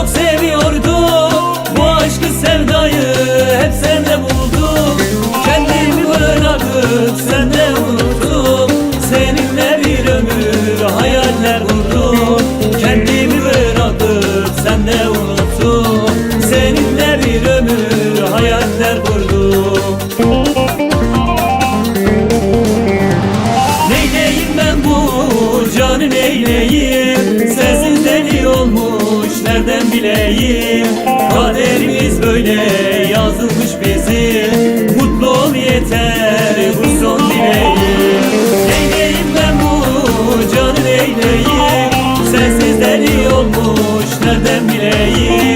çok seviyordum Bu aşkı sevdayı hep sende buldum Kendimi bırakıp sende unuttum. Seninle bir ömür hayaller kurdum Kendimi bırakıp sende unuttum. Seninle bir ömür hayaller kurdum Neyleyim ben bu canı neyleyim? bileyim. Kaderimiz böyle yazılmış bizim. Mutlu ol yeter bu son dileğim Neyleyim ben bu canı neyleyim? Sensiz deli olmuş nereden bileyim?